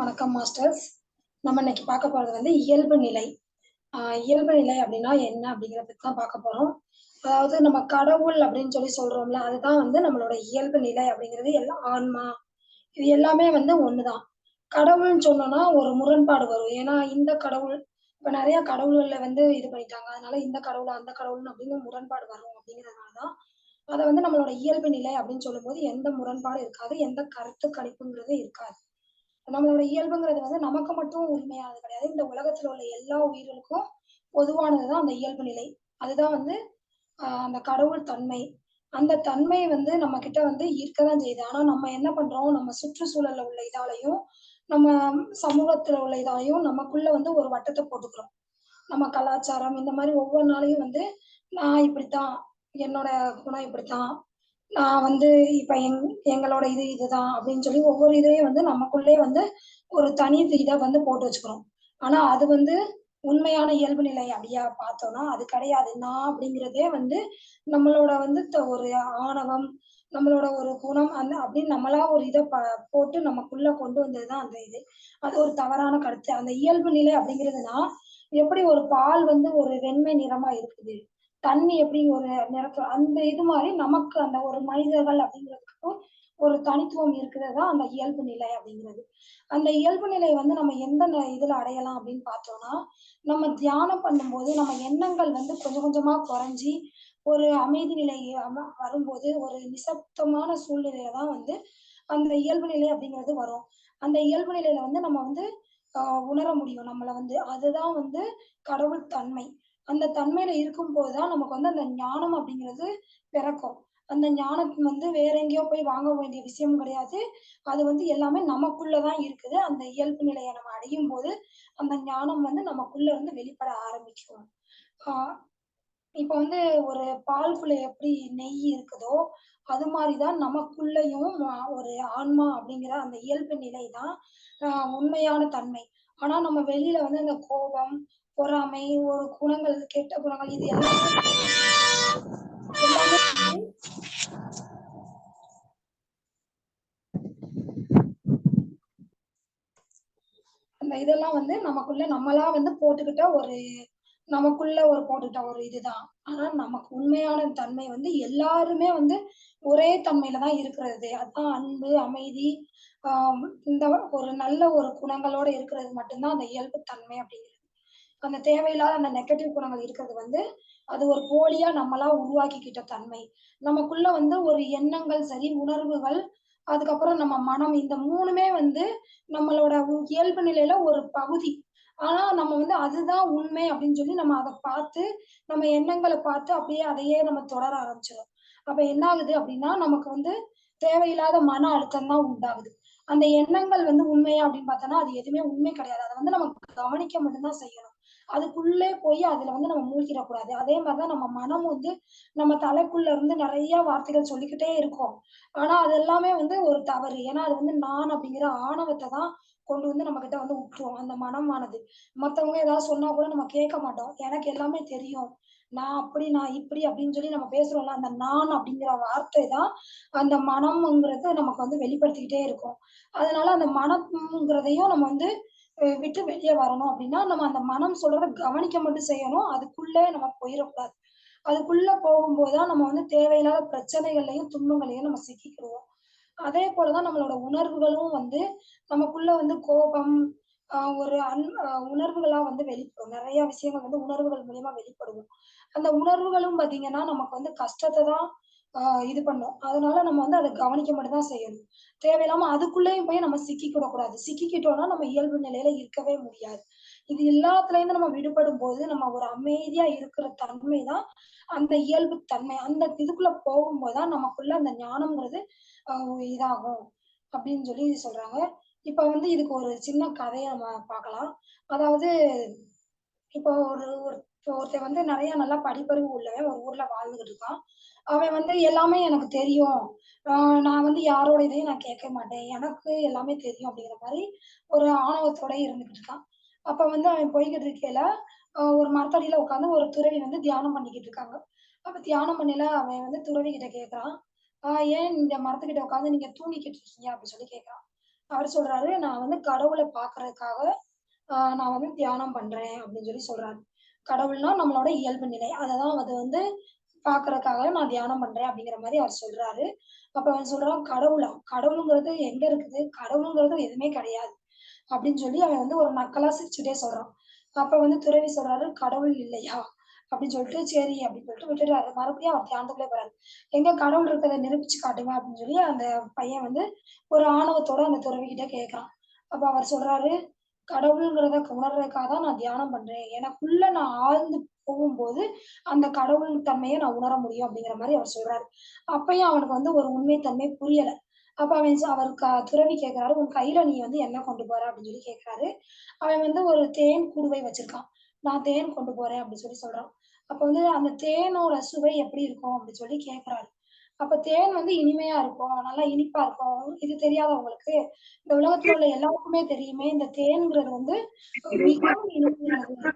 வணக்கம் மாஸ்டர்ஸ் நம்ம இன்னைக்கு பார்க்க போறது வந்து இயல்பு நிலை. இயல்பு நிலை அப்படின்னா என்ன அப்படிங்கிறத பத்தி தான் பார்க்க போறோம். அதாவது நம்ம கடவுள் அப்படின்னு சொல்லி சொல்றோம்ல அதுதான் வந்து நம்மளோட இயல்பு நிலை அப்படிங்கிறது. எல்லாம் ஆன்மா. இது எல்லாமே வந்து ஒண்ணுதான். கடவுள்னு சொன்னோம்னா ஒரு முரண்பாடு வரும். ஏன்னா இந்த கடவுள் இப்ப நிறைய கடவுள்கள்ல வந்து இது பண்ணிட்டாங்க. அதனால இந்த கடவுள் அந்த கடவுள்னு அப்படின்னு முரண்பாடு வரும் அப்படிங்கிறதுனாலதான் அதை வந்து நம்மளோட இயல்பு நிலை அப்படின்னு சொல்லும்போது எந்த முரண்பாடும் இருக்காது எந்த கருத்து கணிப்புங்கிறது இருக்காது. நம்மளோட இயல்புங்கிறது வந்து நமக்கு மட்டும் உரிமையானது கிடையாது. இந்த உலகத்துல உள்ள எல்லா உயிர்களுக்கும் பொதுவானதுதான் அந்த இயல்பு நிலை. அதுதான் வந்து அந்த கடவுள் தன்மை. அந்த தன்மை வந்து நம்ம கிட்ட வந்து இருக்கதான் செய்யுது. ஆனா நம்ம என்ன பண்றோம்? நம்ம சுற்றுச்சூழல்ல உள்ள இதாலையும் நம்ம சமூகத்துல உள்ள இதாலையும் நமக்குள்ள வந்து ஒரு வட்டத்தை போட்டுக்கிறோம். நம்ம கலாச்சாரம் இந்த மாதிரி ஒவ்வொரு நாளையும் வந்து நான் இப்படித்தான் என்னோட குணம் இப்படித்தான் நான் வந்து இப்ப எங் எங்களோட இது இதுதான் அப்படின்னு சொல்லி ஒவ்வொரு இதையும் வந்து நமக்குள்ளே வந்து ஒரு தனி இதை வந்து போட்டு வச்சுக்கிறோம். ஆனா அது வந்து உண்மையான இயல்பு நிலை அப்படியா பார்த்தோம்னா அது கிடையாது. நான் அப்படிங்கிறதே வந்து நம்மளோட வந்து த- ஒரு ஆணவம் நம்மளோட ஒரு குணம் அந்த அப்படின்னு நம்மளா ஒரு இதை ப போட்டு நமக்குள்ள கொண்டு வந்ததுதான் அந்த இது. அது ஒரு தவறான கருத்து. அந்த இயல்பு நிலை அப்படிங்கிறதுனா எப்படி ஒரு பால் வந்து ஒரு வெண்மை நிறமா இருக்குது? தண்ணி எப்படி ஒரு நிறத்துல அந்த இது மாதிரி நமக்கு அந்த ஒரு மனிதர்கள் அப்படிங்கிறதுக்கும் ஒரு தனித்துவம் இருக்கிறது தான் அந்த இயல்பு நிலை அப்படிங்கிறது. அந்த இயல்பு நிலை வந்து நம்ம எந்த இதுல அடையலாம் அப்படின்னு பார்த்தோம்னா நம்ம தியானம் பண்ணும்போது நம்ம எண்ணங்கள் வந்து கொஞ்சம் கொஞ்சமா குறைஞ்சி ஒரு அமைதி நிலை வரும்போது ஒரு நிசப்தமான சூழ்நிலையில தான் வந்து அந்த இயல்பு நிலை அப்படிங்கிறது வரும். அந்த இயல்பு நிலையில வந்து நம்ம வந்து உணர முடியும். நம்மள வந்து அதுதான் வந்து கடவுள் தன்மை. அந்த தன்மையில இருக்கும் போதுதான் நமக்கு வந்து அந்த ஞானம் அப்படிங்கிறது பிறக்கும். அந்த ஞானம் வந்து வேற எங்கேயோ போய் வாங்க வேண்டிய விஷயம் கிடையாது. அது வந்து எல்லாமே நமக்குள்ளதான் இருக்குது. அந்த இயல்பு நிலையை நம்ம அடையும் போது அந்த ஞானம் வந்து நமக்குள்ள இருந்து வெளிப்பட ஆரம்பிக்கும் ஆஹ் இப்ப வந்து ஒரு பால்குள்ள எப்படி நெய் இருக்குதோ அது மாதிரிதான் நமக்குள்ளயும் ஒரு ஆன்மா அப்படிங்கிற அந்த இயல்பு நிலை தான் ஆஹ் உண்மையான தன்மை. ஆனா நம்ம வெளியில வந்து அந்த கோபம் பொறாமை ஒரு குணங்கள் கெட்ட குணங்கள் இது எல்லாமே அந்த இதெல்லாம் வந்து நமக்குள்ள நம்மளா வந்து போட்டுக்கிட்ட ஒரு நமக்குள்ள ஒரு போட்டுக்கிட்ட ஒரு இதுதான். ஆனா நமக்கு உண்மையான தன்மை வந்து எல்லாருமே வந்து ஒரே தன்மையில தான் இருக்கிறது. அதுதான் அன்பு அமைதி ஆஹ் இந்த ஒரு நல்ல ஒரு குணங்களோட இருக்கிறது மட்டும்தான் அந்த இயல்பு தன்மை அப்படிங்கிறது. அந்த தேவையில்லாத அந்த நெகட்டிவ் குணங்கள் இருக்கிறது வந்து அது ஒரு போலியா நம்மளா உருவாக்கிக்கிட்ட தன்மை. நமக்குள்ள வந்து ஒரு எண்ணங்கள் சரி உணர்வுகள் அதுக்கப்புறம் நம்ம மனம் இந்த மூணுமே வந்து நம்மளோட உ- இயல்பு நிலையில ஒரு பகுதி. ஆனா நம்ம வந்து அதுதான் உண்மை அப்படின்னு சொல்லி நம்ம அதை பார்த்து நம்ம எண்ணங்களை பார்த்து அப்படியே அதையே நம்ம தொடர ஆரம்பிச்சிடும் அப்ப என்ன ஆகுது அப்படின்னா நமக்கு வந்து தேவையில்லாத மன அழுத்தம் தான் உண்டாகுது. அந்த எண்ணங்கள் வந்து உண்மையா அப்படின்னு பார்த்தோம்னா அது எதுவுமே உண்மை கிடையாது. அதை வந்து நம்ம கவனிக்க மட்டும்தான் செய்யணும். அதுக்குள்ளே போய் அதுல வந்து நம்ம மூழ்கிடக்கூடாது. அதே மாதிரிதான் நம்ம மனம் வந்து நம்ம தலைக்குள்ள இருந்து நிறைய வார்த்தைகள் சொல்லிக்கிட்டே இருக்கோம். ஆனா அது எல்லாமே வந்து ஒரு தவறு. ஏன்னா அது வந்து நான் அப்படிங்கிற ஆணவத்தை தான் கொண்டு வந்து நம்ம கிட்ட வந்து விட்டுரும் அந்த மனமானது. மத்தவங்க ஏதாவது சொன்னா கூட நம்ம கேட்க மாட்டோம். எனக்கு எல்லாமே தெரியும். நான் அப்படி நான் இப்படி அப்படின்னு சொல்லி நம்ம பேசுறோம்ல அந்த நான் அப்படிங்கிற வார்த்தை தான் அந்த மனம்ங்கிறது நமக்கு வந்து வெளிப்படுத்திக்கிட்டே இருக்கும். அதனால அந்த மனம்ங்கிறதையும் நம்ம வந்து விட்டு வெளியே வரணும் அப்படின்னா நம்ம அந்த மனம் சொல்றத கவனிக்க மட்டும் செய்யணும். அதுக்குள்ளே நம்ம போயிடக்கூடாது. அதுக்குள்ள போகும்போதுதான் நம்ம வந்து தேவையில்லாத பிரச்சனைகள்லையும் துன்பங்களையும் நம்ம சிக்கிக்கிடுவோம். அதே போலதான் நம்மளோட உணர்வுகளும் வந்து நமக்குள்ள வந்து கோபம் ஒரு அன் உணர்வுகளா வந்து வெளிப்படும். நிறைய விஷயங்கள் வந்து உணர்வுகள் மூலியமா வெளிப்படுவோம். அந்த உணர்வுகளும் பாத்தீங்கன்னா நமக்கு வந்து கஷ்டத்தை தான் இது பண்ணும். அதனால நம்ம வந்து அதை கவனிக்க மட்டும் தான் செய்யணும். தேவையில்லாம அதுக்குள்ளேயும் போய் நம்ம சிக்கிக்கிட கூடாது சிக்கிக்கிட்டோம்னா நம்ம இயல்பு நிலையில இருக்கவே முடியாது. இது எல்லாத்துலேருந்து நம்ம விடுபடும் போது நம்ம ஒரு அமைதியா இருக்கிற தன்மை தான் அந்த இயல்பு தன்மை. அந்த இதுக்குள்ள போகும்போதுதான் நமக்குள்ள அந்த ஞானம்ங்கிறது இதாகும் அப்படின்னு சொல்லி சொல்றாங்க. இப்ப வந்து இதுக்கு ஒரு சின்ன கதையை நம்ம பார்க்கலாம். அதாவது இப்போ ஒரு ஒருத்தர் வந்து நிறைய நல்லா படிப்பறிவு உள்ளவன் ஒரு ஊர்ல வாழ்ந்துகிட்டு இருக்கான். அவன் வந்து எல்லாமே எனக்கு தெரியும் நான் வந்து யாரோட இதையும் நான் கேட்க மாட்டேன் எனக்கு எல்லாமே தெரியும் அப்படிங்கிற மாதிரி ஒரு ஆணவத்தோட இருந்துகிட்டு இருக்கான் அப்ப வந்து அவன் போய்கிட்டு இருக்கையில ஒரு மரத்தடியில உட்காந்து ஒரு துறவி வந்து தியானம் பண்ணிக்கிட்டு இருக்காங்க அப்ப தியானம் பண்ணல அவன் வந்து துறவி கிட்ட கேக்குறான் ஆஹ் ஏன் இந்த மரத்துக்கிட்ட உட்காந்து நீங்க தூங்கிக்கிட்டு இருக்கீங்க அப்படின்னு சொல்லி கேக்குறான் அவர் சொல்றாரு, "நான் வந்து கடவுளை பார்க்கறதுக்காக நான் வந்து தியானம் பண்றேன்." அப்படின்னு சொல்லி சொல்றாரு. கடவுள்னா நம்மளோட இயல்பு நிலை. அததான் அது வந்து பாக்குறதுக்காக நான் தியானம் பண்றேன் அப்படிங்கிற மாதிரி அவர் சொல்றாரு. அப்ப அவன் சொல்றான், "கடவுளா? கடவுளுங்கிறது எங்க இருக்குது? கடவுளுங்கிறது எதுவுமே கிடையாது." அப்படின்னு சொல்லி அவன் வந்து ஒரு நக்கலா சிரிச்சுட்டே சொல்றான். அப்ப வந்து துறவி சொல்றாரு, "கடவுள் இல்லையா?" அப்படின்னு சொல்லிட்டு, "சரி." அப்படின்னு சொல்லிட்டு விட்டுட்டு மறுபடியும் அவர் தியானத்துக்குள்ளே போறாரு. "எங்க கடவுள் இருக்கிறத நிரூபிச்சு காட்டுங்க." அப்படின்னு சொல்லி அந்த பையன் வந்து ஒரு ஆணவத்தோட அந்த துறவி கிட்ட கேட்கிறான். அப்ப அவர் சொல்றாரு, கடவுளுங்கிறத உணர்றதுக்காக தான் நான் தியானம் பண்றேன். எனக்குள்ள நான் ஆழ்ந்து போகும்போது, அந்த கடவுள் தன்மையை நான் உணர முடியும்." அப்படிங்கிற மாதிரி அவர் சொல்றாரு. அப்பயும் அவனுக்கு வந்து ஒரு உண்மைத்தன்மை புரியல. அப்ப அவன் அவருக்கு அவர் க துறவி கேட்கிறாரு, "உன் கையில நீ வந்து என்ன கொண்டு போற?" அப்படின்னு சொல்லி கேட்கிறாரு. அவன் வந்து ஒரு தேன் குடுவை வச்சிருக்கான். "நான் தேன் கொண்டு போறேன்." அப்படின்னு சொல்லி சொல்றான். அப்ப வந்து அந்த தேனோட சுவை எப்படி இருக்கும்? அப்படின்னு சொல்லி கேட்கிறாரு. அப்ப தேன் வந்து இனிமையா இருக்கும். நல்லா இனிப்பா இருக்கும். இது தெரியாத உங்களுக்கு? இந்த உலகத்துல உள்ள எல்லாருக்குமே தெரியுமே, இந்த தேன்ங்கிறது வந்து மிகவும் இனிமையானது.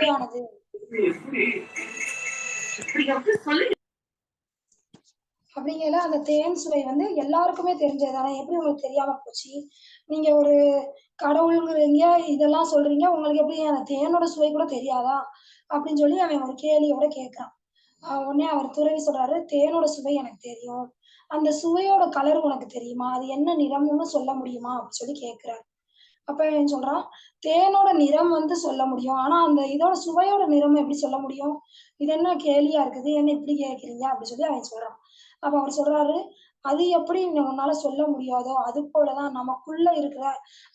சுவையானது. அப்படிங்கல அந்த தேன் சுவை வந்து எல்லாருக்குமே தெரிஞ்சது ஆனா எப்படி உங்களுக்கு தெரியாம போச்சு? நீங்க ஒரு கடவுளுங்கிறீங்க இதெல்லாம் சொல்றீங்க. உங்களுக்கு எப்படி அந்த தேனோட சுவை கூட தெரியாதா? அப்படின்னு சொல்லி அவன் ஒரு கேலியோட கேட்கறான் உடனே அவர் துறவி சொல்றாரு, "தேனோட சுவை எனக்கு தெரியும். அந்த சுவையோட கலர் உனக்கு தெரியுமா? அது என்ன நிறம்னு சொல்ல முடியுமா?" அப்படின்னு சொல்லி கேட்கிறாரு. அப்ப என்ன சொல்றான், "தேனோட நிறம் வந்து சொல்ல முடியும். ஆனா அந்த இதோட சுவையோட நிறம் எப்படி சொல்ல முடியும்? இது என்ன கேலியா இருக்குது? என்ன இப்படி கேட்கிறீங்க?" அப்படின்னு சொல்லி அவன் சொல்றான். அப்ப அவர் சொல்றாரு, "அது எப்படி உன்னால சொல்ல முடியாதோ, அது போலதான் நமக்குள்ள இருக்கிற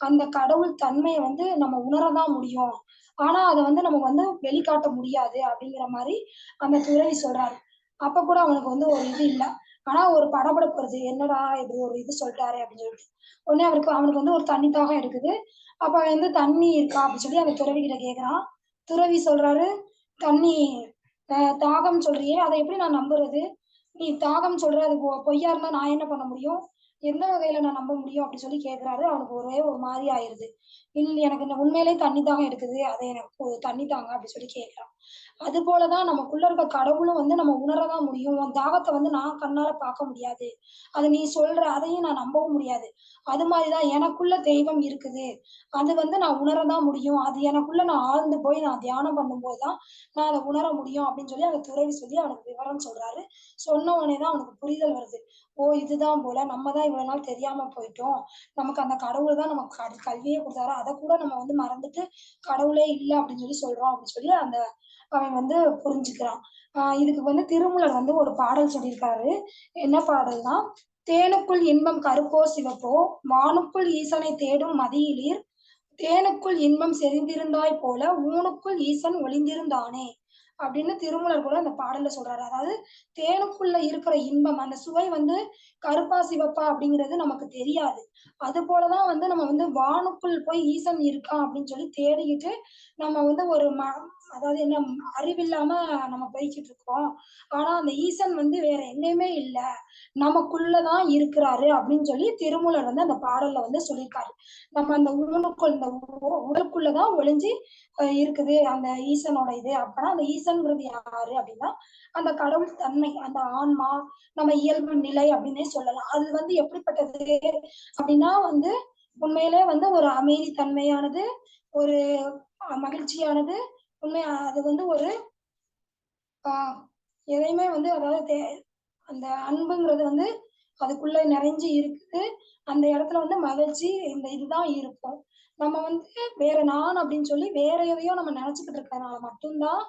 அந்த கடவுள் தன்மையை வந்து நம்ம உணர தான் முடியும். ஆனா அதை வந்து நம்ம வந்து வெளிக்காட்ட முடியாது." அப்படிங்கிற மாதிரி அந்த துறவி சொல்றாரு. அப்ப கூட அவனுக்கு வந்து ஒரு இது இல்லை ஆனா ஒரு படபடப்பு வருது. "என்னடா இப்படி ஒரு இது சொல்லிட்டாரு அப்படின்னு சொல்லிட்டு. உடனே அவருக்கு அவனுக்கு வந்து ஒரு தண்ணி தாகம் இருக்குது அப்ப வந்து "தண்ணி இருக்கா?" அப்படின்னு சொல்லி அந்த துறவி கிட்ட கேக்குறான் துறவி சொல்றாரு, "தண்ணி தாகம் சொல்றியே, அதை எப்படி நான் நம்புறது? நீ தாகம் சொல்ற அது பொ பொய்யா இருந்தா நான் என்ன பண்ண முடியும்? எந்த வகையில நான் நம்ப முடியும்?" அப்படி சொல்லி கேக்குறாரு அவனுக்கு ஒரே ஒரு மாதிரி ஆயிருது. இல்லை எனக்கு இந்த உண்மையிலேயே தண்ணி தாகம் எடுக்குது. அதை எனக்கு தண்ணி தாங்க." அப்படின்னு சொல்லி கேட்கிறான். அது போலதான் நமக்குள்ள இருக்க கடவுளும் வந்து நம்ம உணர தான் முடியும். உன் தாகத்தை வந்து நான் கண்ணால பார்க்க முடியாது. அது நீ சொல்ற அதையும் நான் நம்பவும் முடியாது. அது மாதிரிதான் எனக்குள்ள தெய்வம் இருக்குது. அது வந்து நான் உணர தான் முடியும். அது எனக்குள்ள நான் ஆழ்ந்து போய் நான் தியானம் பண்ணும்போது தான் நான் அதை உணர முடியும்." அப்படின்னு சொல்லி அந்த துறவி சொல்லி அவனுக்கு விவரம் சொல்றாரு. சொன்ன உடனே தான் அவனுக்கு புரிதல் வருது. "ஓ! இதுதான் போல. நம்ம தான் இவ்வளவு நாள் தெரியாம போயிட்டோம். நமக்கு அந்த கடவுள் தான் நமக்கு கல் கல்வியே கொடுத்தாரு அதை கூட நம்ம வந்து மறந்துட்டு கடவுளே இல்ல அப்படின்னு சொல்லி சொல்றோம்." அப்படின்னு சொல்லி அந்த அவன் வந்து புரிஞ்சுக்கிறான். இதுக்கு வந்து திருமூலர் வந்து ஒரு பாடல் சொல்லியிருக்காரு. என்ன பாடல்னா, "தேனுக்குள் இன்பம் கருப்போ சிவப்போ, வானுக்குள் ஈசனை தேடும் மதியிலீர், தேனுக்குள் இன்பம் செறிந்திருந்தாய் போல, ஊனுக்குள் ஈசன் ஒளிந்திருந்தானே." அப்படின்னு திருமூலர் கூட அந்த பாடல்ல சொல்றாரு. அதாவது தேனுக்குள்ள இருக்கிற இன்பம், அந்த சுவை வந்து கருப்பா, சிவப்பா அப்படிங்கிறது நமக்கு தெரியாது. அது போலதான் வந்து நம்ம வந்து வானுக்குள் போய் ஈசன் இருக்கான் அப்படின்னு சொல்லி தேடிக்கிட்டு, நம்ம வந்து ஒரு ம அதாவது என்ன அறிவில்லாம நம்ம போய்கிட்டு இருக்கோம். ஆனா அந்த ஈசன் வந்து வேற என்னையுமே இல்ல. நமக்குள்ளதான் இருக்கிறாரு அப்படின்னு சொல்லி திருமூலர் வந்து அந்த பாடல்ல வந்து சொல்லியிருக்காரு. நம்ம அந்த ஊனுக்குள் இந்த உ தான் ஒளிஞ்சு இருக்குது அந்த ஈசனோட இது. அப்பனா அந்த ஈசன்ங்கிறது யாரு அப்படின்னா, அந்த கடவுள் தன்மை, அந்த ஆன்மா, நம்ம இயல்பு நிலை அப்படின்னே சொல்லலாம். அது வந்து எப்படிப்பட்டது அப்படின்னா வந்து, உண்மையிலே வந்து ஒரு அமைதி தன்மையானது, ஒரு மகிழ்ச்சியானது, உண்மையா அது வந்து ஒரு ஆஹ் எதையுமே வந்து அதாவது தே அந்த அன்புங்கிறது வந்து அதுக்குள்ள நிறைஞ்சு இருக்குது. அந்த இடத்துல வந்து மகிழ்ச்சி இந்த இதுதான் இருக்கும். நம்ம வந்து வேற நான் அப்படின்னு சொல்லி வேற எதையோ நம்ம நினைச்சுக்கிட்டு இருக்கறனால மட்டும்தான்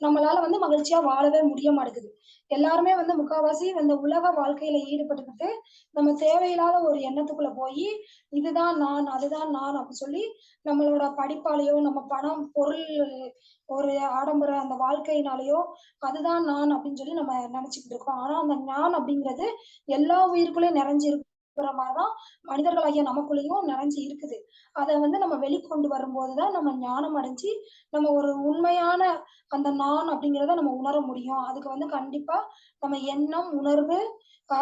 நம்மளால வந்து மகிழ்ச்சியா வாழவே முடிய மாட்டேங்குது. எல்லாருமே வந்து முக்காவாசி இந்த உலக வாழ்க்கையில ஈடுபட்டுக்கிட்டு, நம்ம தேவையில்லாத ஒரு எண்ணத்துக்குள்ள போய் இதுதான் நான், அதுதான் நான் அப்படின்னு சொல்லி நம்மளோட படிப்பாலேயோ நம்ம பணம், பொருள் ஒரு ஆடம்பர அந்த வாழ்க்கையினாலேயோ அதுதான் நான் அப்படின்னு சொல்லி நம்ம நினைச்சுக்கிட்டு இருக்கோம். ஆனா அந்த நான் அப்படிங்கிறது எல்லா உயிருக்குள்ளேயும் நிறைஞ்சிருக்கும் இருக்கிற மாதிரிதான் தான் மனிதர்களாகிய நமக்குள்ளேயும் நிறைஞ்சு இருக்குது. அதை வந்து நம்ம வெளிக்கொண்டு வரும்போதுதான் நம்ம ஞானம் அடைஞ்சு, நம்ம ஒரு உண்மையான அந்த நான் அப்படிங்கிறத நம்ம உணர முடியும். அதுக்கு வந்து கண்டிப்பா நம்ம எண்ணம், உணர்வு,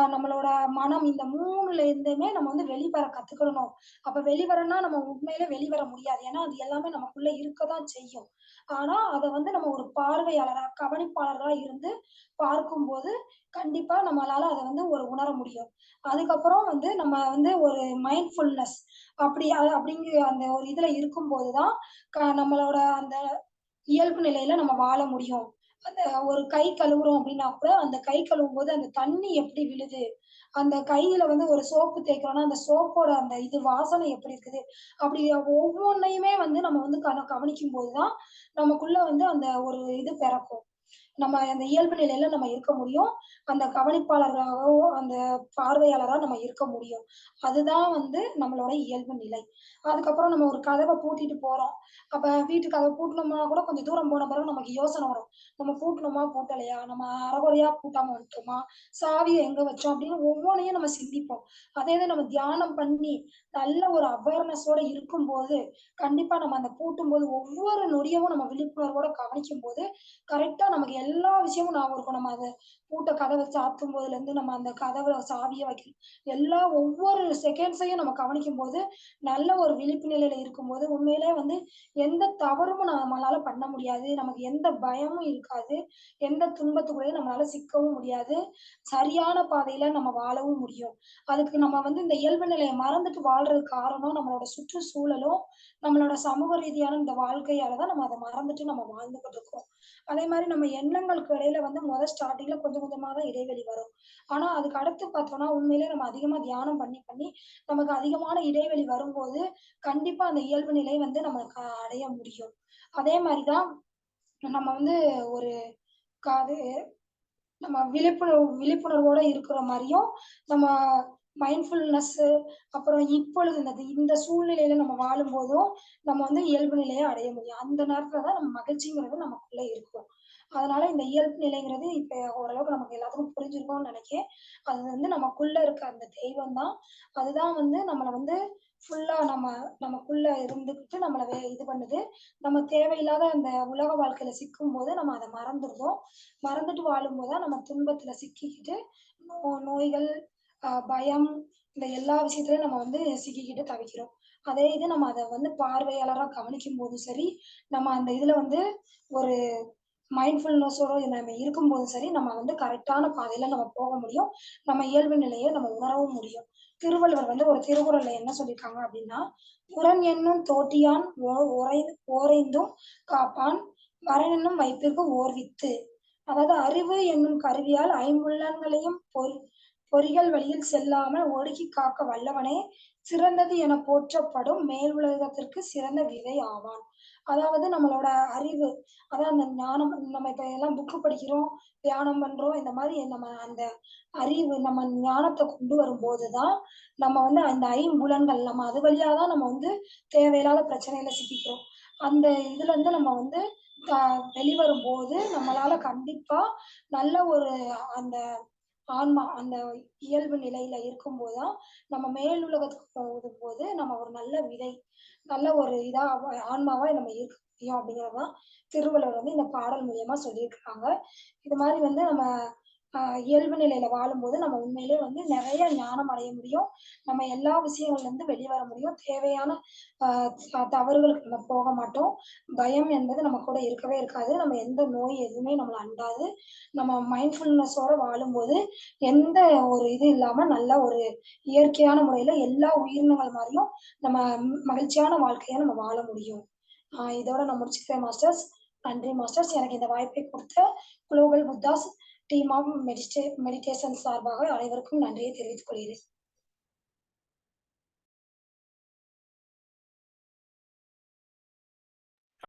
நம்மளோட மனம் இந்த மூணுல இருந்துமே நம்ம வந்து வெளிவர கத்துக்கணும் அப்ப வெளிவரனா நம்ம உண்மையில வெளிவர முடியாது. ஏன்னா, அது எல்லாமே நமக்குள்ள இருக்க தான் செய்யும். ஆனா, அதை வந்து நம்ம ஒரு பார்வையாளரா, கவனிப்பாளர்களா இருந்து பார்க்கும்போது, கண்டிப்பா நம்மளால அதை வந்து ஒரு உணர முடியும். அதுக்கப்புறம் வந்து நம்ம வந்து ஒரு மைண்ட்ஃபுல்னஸ் அப்படி அது அப்படிங்கிற அந்த ஒரு இதுல இருக்கும்போது தான் க நம்மளோட அந்த இயல்பு நிலையில நம்ம வாழ முடியும். அந்த ஒரு கை கழுவுறோம் அப்படின்னா கூட, அந்த கை கழுவும் போது அந்த தண்ணி எப்படி விழுது? அந்த கையில வந்து ஒரு சோப்பு தேய்க்கிறோம்னா, அந்த சோப்போட அந்த இது வாசனை எப்படி இருக்குது? அப்படி ஒவ்வொன்றையுமே வந்து நம்ம வந்து கவனிக்கும் போதுதான் தான், நமக்குள்ள வந்து அந்த ஒரு இது பிறக்கும். நம்ம அந்த இயல்பு நிலையில நம்ம இருக்க முடியும். அந்த கவனிப்பாளராகவோ, அந்த பார்வையாளரா நம்ம இருக்க முடியும். அதுதான் வந்து நம்மளோட இயல்பு நிலை. அதுக்கப்புறம் நம்ம ஒரு கதவை பூட்டிட்டு போறோம். அப்ப வீட்டு கதவை பூட்டினோம்னா கூட கொஞ்சம் தூரம் போன பிறகு நமக்கு யோசனை வரும். நம்ம பூட்டணுமா பூட்டலையா? நம்ம அறகுறையா பூட்டாம வந்துட்டோமா? சாவியை எங்க வச்சோம்? அப்படின்னு ஒவ்வொன்றையும் நம்ம சிந்திப்போம். அதே இது நம்ம தியானம் பண்ணி, நல்ல ஒரு அவேர்னஸோட இருக்கும்போது, கண்டிப்பா நம்ம அந்த பூட்டும்போது ஒவ்வொரு நொடியவும் நம்ம விழிப்புணர்வோட கவனிக்கும் போது கரெக்டா நமக்கு எல்லா எல்லா விஷயமும் ஞாபகம் இருக்கும். நம்ம அத பூட்ட போதுல இருந்து நம்ம அந்த கதவை சாவிய வைக்க எல்லா ஒவ்வொரு செகண்ட்ஸையும் நம்ம கவனிக்கும் போது நல்ல ஒரு விழிப்பு நிலையில இருக்கும்போது, உண்மையிலே வந்து எந்த தவறும் நம்மளால பண்ண முடியாது. நமக்கு எந்த பயமும் இருக்காது. எந்த துன்பத்துக்குள்ளேயும் நம்மளால சிக்கவும் முடியாது. சரியான பாதையில நம்ம வாழவும் முடியும். அதுக்கு நம்ம வந்து இந்த இயல்பு நிலையை மறந்துட்டு வாழ்றது காரணம், நம்மளோட சுற்றுச்சூழலும், நம்மளோட சமூக ரீதியான இந்த வாழ்க்கையால தான் நம்ம அதை மறந்துட்டு நம்ம வாழ்ந்துகிட்டு இருக்கோம். அதே மாதிரி நம்ம எண்ணங்களுக்கு இடையில வந்து முதல் ஸ்டார்டிங்ல கொஞ்சம் கொஞ்சமா தான் இடைவெளி வரும். ஆனா, அதுக்கு அடுத்து பார்த்தோம்னா, உண்மையிலே நம்ம அதிகமா தியானம் பண்ணி, பண்ணி நமக்கு அதிகமான இடைவெளி வரும்போது, கண்டிப்பா அந்த இயல்பு நிலை வந்து நமக்கு அடைய முடியும். அதே மாதிரிதான் தான் நம்ம வந்து ஒரு காது நம்ம விழிப்புணர்வு விழிப்புணர்வோட இருக்கிற மாதிரியும் நம்ம மைண்ட்ஃபுல்னஸ்ஸு அப்புறம் இப்பொழுது இந்த இந்த சூழ்நிலையில நம்ம வாழும் போதும் நம்ம வந்து இயல்பு நிலையை அடைய முடியும். அந்த நேரத்துல தான் நம்ம மகிழ்ச்சிங்கிறது நமக்குள்ள இருக்கும். அதனால இந்த இயல்பு நிலைங்கிறது இப்ப ஓரளவுக்கு நமக்கு எல்லாத்துக்கும் புரிஞ்சிருக்கும்னு நினைக்கிறேன் அது வந்து நமக்குள்ள இருக்க அந்த தெய்வம் தான். அதுதான் வந்து நம்மளை வந்து ஃபுல்லா நம்ம நமக்குள்ள இருந்துகிட்டு நம்மளை வே இது பண்ணுது. நம்ம தேவையில்லாத அந்த உலக வாழ்க்கையில சிக்கும்போது நம்ம அதை மறந்துடுறோம் மறந்துட்டு வாழும்போது தான் நம்ம துன்பத்துல சிக்கிக்கிட்டு, நோ நோய்கள், பயம் இந்த எல்லா விஷயத்துலயும் நம்ம வந்து சிக்கிக்கிட்டு தவிக்கிறோம். அதே இது நம்ம அதை வந்து பார்வையாளராக கவனிக்கும் போதும் சரி, நம்ம அந்த இதுல வந்து ஒரு மைண்ட்ஃபுல்னஸோட நம்ம இருக்கும்போது சரி, நம்ம வந்து கரெக்டான பாதையில நம்ம போக முடியும். நம்ம இயல்பு நிலையை நம்ம உணரவும் முடியும். திருவள்ளுவர் வந்து ஒரு திருக்குறள்ல என்ன சொல்லியிருக்காங்க அப்படின்னா "புறன் என்னும் தோட்டியான் ஓ ஓரைந்தும் காப்பான், வரனென்னும் வைப்பிற்கு ஓர்வித்து அதாவது அறிவு என்னும் கருவியால் ஐம்புலன்களையும் பொறி பொறிகள் வழியில் செல்லாமல் ஒடுக்கிக் காக்க வல்லவனே சிறந்தது என போற்றப்படும் மேல் உலகத்திற்கு சிறந்த விதை ஆவான். அதாவது நம்மளோட அறிவு, அதான் அந்த ஞானம் நம்ம இப்ப எல்லாம் புக்கு படிக்கிறோம், தியானம் பண்றோம். இந்த மாதிரி நம்ம அந்த அறிவு, நம்ம ஞானத்தை கொண்டு வரும்போது தான், நம்ம வந்து அந்த ஐம்புலன்கள் நம்ம அது வழியா தான் நம்ம வந்து தேவையில்லாத பிரச்சனையில சிக்கிக்கிறோம். அந்த இதுலருந்து நம்ம வந்து வெளிவரும் போது நம்மளால கண்டிப்பா நல்ல ஒரு அந்த ஆன்மா, அந்த இயல்பு நிலையில இருக்கும்போதுதான் நம்ம மேல் உலகத்துக்கு போகும்போது, நம்ம ஒரு நல்ல விதை, நல்ல ஒரு இதா ஆன்மாவா நம்ம இருக்க முடியும் அப்படிங்கிறதுதான் திருவள்ளுவர் வந்து இந்த பாடல் மூலியமா சொல்லியிருக்காங்க. இது மாதிரி வந்து நம்ம இயல்பு நிலையில வாழும்போது, நம்ம உண்மையிலேயே வந்து நிறைய ஞானம் அடைய முடியும். நம்ம எல்லா விஷயங்கள்லருந்து வெளிவர முடியும். தேவையான தவறுகளுக்கு நம்ம போக மாட்டோம். பயம் என்பது நம்ம கூட இருக்கவே இருக்காது. நம்ம எந்த நோய் எதுவுமே நம்மள அண்டாது. நம்ம மைண்ட்ஃபுல்னஸோட வாழும்போது, எந்த ஒரு இது இல்லாம நல்ல ஒரு இயற்கையான முறையில எல்லா உயிரினங்கள் மாதிரியும் நம்ம மகிழ்ச்சியான வாழ்க்கைய நம்ம வாழ முடியும். இதோட நான் முடிச்சுக்கிறேன் மாஸ்டர்ஸ். நன்றி மாஸ்டர்ஸ். எனக்கு இந்த வாய்ப்பை கொடுத்த குளோபல் புத்தாஸ் டீம் ஆஃப் மெடிடே மெடிடேஷன் சார்பாக அனைவருக்கும் நன்றியை தெரிவித்துக் கொள்கிறேன்.